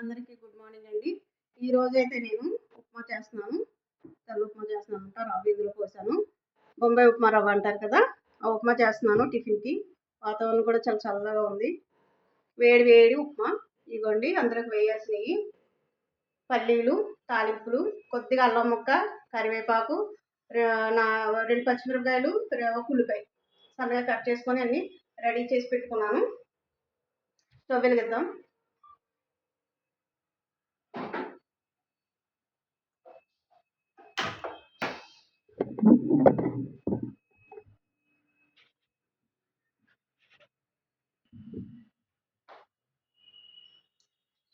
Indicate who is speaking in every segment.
Speaker 1: అందరికీ good morning అండి. ఈ రోజు అయితే నేను ఉప్మా చేస్తున్నాను. తెల్ల ఉప్మా చేస్తున్నాను అంట రవ్వ ఇందులో పోసాను. బొంబాయి ఉప్మా రవ్వ అంటారు కదా ఆ ఉప్మా చేస్తున్నాను టిఫిన్కి. వాతావరణం కూడా చాలా చల్లగా ఉంది. వేడి వేడి ఉప్మా. ఇవ్వండి అందులోకి వేయాల్సినవి పల్లీలు తాలింపులు కొద్దిగా అల్లం ముక్క కరివేపాకు నా రెండు పచ్చిమిరపకాయలు ఒక ఉల్లిపాయ. సన్నగా కట్ చేసుకొని అన్నీ రెడీ చేసి పెట్టుకున్నాను. స్టవ్ వెలిగిద్దాం.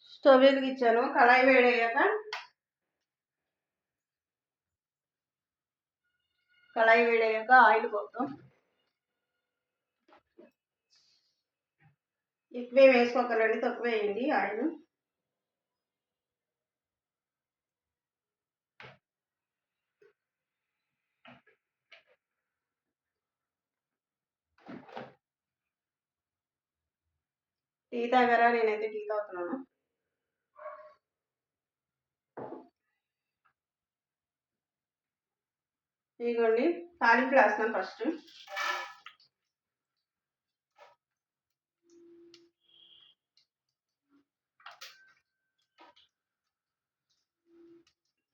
Speaker 1: స్టవ్ వెలిగించాను కళాయి వేడయ్యాక కళాయి వేడయ్యాక ఆయిల్ పోతాం ఎక్కువే వేసుకోకరండి తక్కువ వేయండి ఆయిల్. టీ తాగారా? నేనైతే టీ తాగుతున్నాను. ఇదిగోండి తాలింపులు వేస్తున్నాను ఫస్ట్.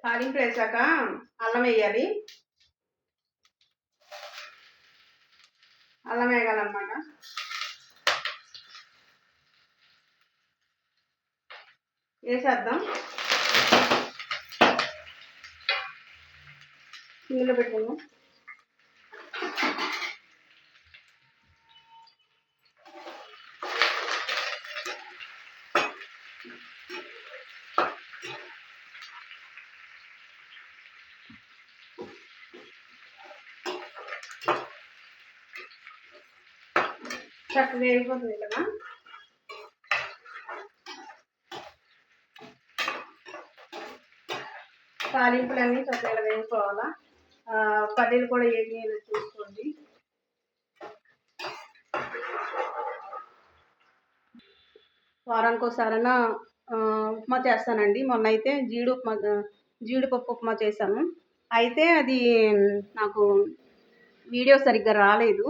Speaker 1: తాలింపులు వేసాక అల్లం వేయాలి. అల్లం వేయాలన్నమాట. వేసేద్దాం. ఇందులో పెట్టుకుందాం. చక్కగా వేగిపోతుంది కదా? తాలింపులన్నీ చక్కగా వేసుకోవాలా? పల్లీలు కూడా ఏమి చూసుకోండి. వారానికి ఒకసారైనా ఉప్మా చేస్తానండి. మొన్న అయితే జీడి ఉప్మా జీడిపప్పు ఉప్మా చేశాను. అయితే అది నాకు వీడియో సరిగ్గా రాలేదు.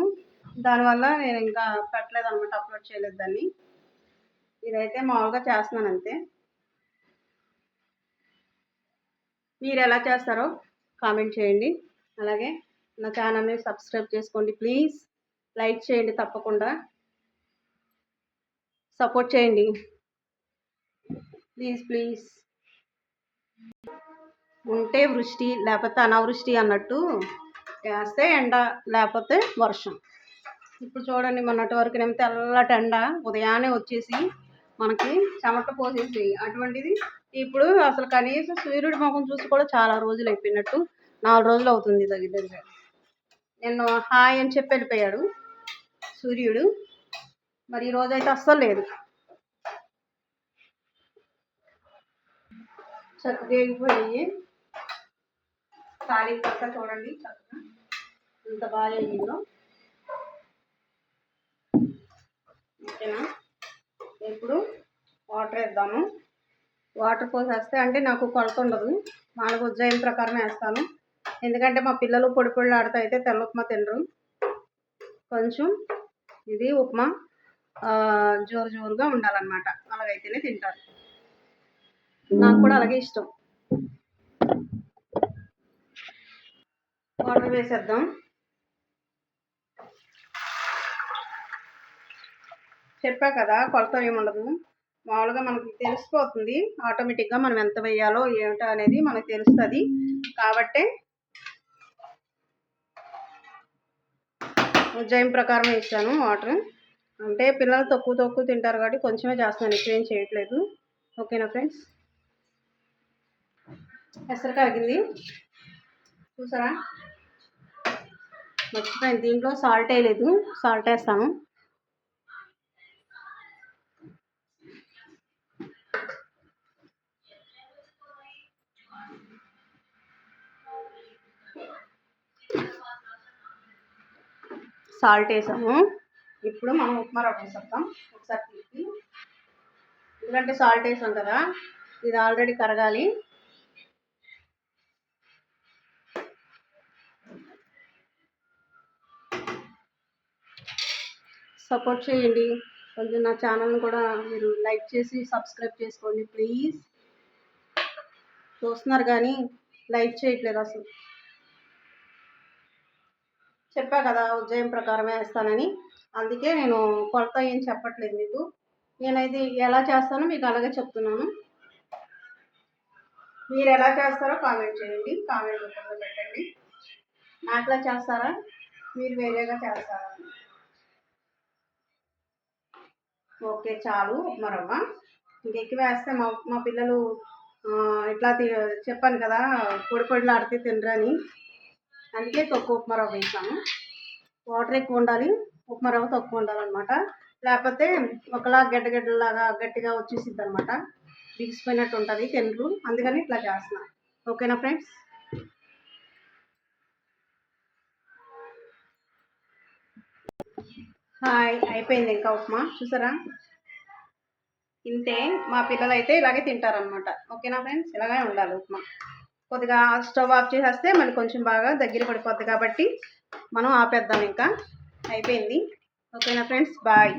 Speaker 1: దానివల్ల నేను ఇంకా పెట్టలేదు అనమాట అప్లోడ్ చేయలేదు దాన్ని. ఇదైతే మామూలుగా చేస్తున్నాను అంతే మీరు ఎలా చేస్తారో కామెంట్ చేయండి. అలాగే నా ఛానల్ని సబ్స్క్రైబ్ చేసుకోండి ప్లీజ్. లైక్ చేయండి తప్పకుండా. సపోర్ట్ చేయండి. Please please. ఉంటే వృష్టి లేకపోతే అనావృష్టి అన్నట్టు వేస్తే ఎండ లేకపోతే వర్షం. ఇప్పుడు చూడండి మొన్నటి వరకు నేను తెల్లటి ఎండ ఉదయాన్నే వచ్చేసి మనకి చెమట పోసేసి అటువంటిది. ఇప్పుడు అసలు కనీసం సూర్యుడి ముఖం చూసి కూడా చాలా రోజులు అయిపోయినట్టు నాలుగు రోజులు అవుతుంది దగ్గర దగ్గర నిన్న హాయ్ అని చెప్పి వెళ్ళిపోయాడు సూర్యుడు. మరి ఈ రోజు అయితే అస్సలు లేదు. చక్కగా ఎగిపోయి తాలింపు పక్క చూడండి చక్కగా. ఎంత బాగా అయ్యిందో ఓకేనా? ఇప్పుడు వాటర్ వేద్దాము. వాటర్ పోసేస్తే అంటే నాకు కొలత ఉండదు. నాలుగు ఉజ్జాయిన ప్రకారం వేస్తాను. ఎందుకంటే మా పిల్లలు పొడి పొడి ఆడితే అయితే తెల్ల ఉప్మా తినరు. కొంచెం ఇది ఉప్మా జోరు జోరుగా ఉండాలన్నమాట. అలాగైతేనే తింటారు. నాకు కూడా అలాగే ఇష్టం. వాటర్ వేసేద్దాం. చెప్పా కదా కొలత ఏముండదు. మామూలుగా మనకి తెలిసిపోతుంది ఆటోమేటిక్గా మనం ఎంత వేయాలో ఏమిటో అనేది మనకు తెలుస్తుంది. కాబట్టి ఉజ్జాయం ప్రకారం ఇచ్చాను వాటర్ అంటే పిల్లలు తక్కువ తక్కువ తింటారు కాబట్టి కొంచెమే చేస్తున్నాను ఇప్పుడు ఏం చేయట్లేదు. ఓకేనా ఫ్రెండ్స్? ఎసరు కాగింది. చూసారా? మర్చిపోయింది దీంట్లో సాల్ట్ వేయలేదు. సాల్ట్ వేస్తాను. సాల్ట్ వేసాము. ఇప్పుడు మనం ఉప్మా రవ్వ వేసేద్దాం. ఒకసారి తీసి ఎందుకంటే సాల్ట్ వేసాం కదా ఇది ఆల్రెడీ కరగాలి. సపోర్ట్ చేయండి. కొంచెం నా ఛానల్ని కూడా మీరు లైక్ చేసి సబ్స్క్రైబ్ చేసుకోండి ప్లీజ్. చూస్తున్నారు కానీ లైక్ చేయట్లేదు అసలు. చెప్పా కదా ఉజ్జయం ప్రకారమే వేస్తానని. అందుకే నేను కొలత ఏం చెప్పట్లేదు మీకు. నేనైతే ఎలా చేస్తానో మీకు అలాగే చెప్తున్నాను. మీరు ఎలా చేస్తారో కామెంట్ చేయండి. కామెంట్ రూపంలో పెట్టండి. నాకులా చేస్తారా? మీరు వేరేగా చేస్తారా? ఓకే చాలు. ఉప్మా ఇంకెక్కి వేస్తే మా మా పిల్లలు ఇట్లా తి- చెప్పాను కదా పొడి పొడిలాడితే తినరని. అందుకే తక్కువ ఉప్మా రవ్వ వేసాము. వాటర్ ఎక్కువ ఉండాలి. ఉప్మా రవ్వ తక్కువ ఉండాలన్నమాట. లేకపోతే ఒకలా గడ్డ గడ్డలాగా గట్టిగా వచ్చేసిద్ది అనమాట బిగిసిపోయినట్టు ఉంటుంది తినరు. అందుకని ఇట్లా చేస్తున్నా. ఓకేనా ఫ్రెండ్స్? హాయ్ అయిపోయింది ఇంకా ఉప్మా. చూసారా? ఇంతే మా పిల్లలు అయితే ఇలాగే తింటారనమాట ఓకేనా ఫ్రెండ్స్? ఇలాగే ఉండాలి ఉప్మా. కొద్దిగా స్టవ్ ఆఫ్ చేసేస్తే మనకి కొంచెం బాగా దగ్గర పడిపోద్ది కాబట్టి మనం ఆపేద్దాం ఇంకా. అయిపోయింది. ఓకేనా ఫ్రెండ్స్? బాయ్.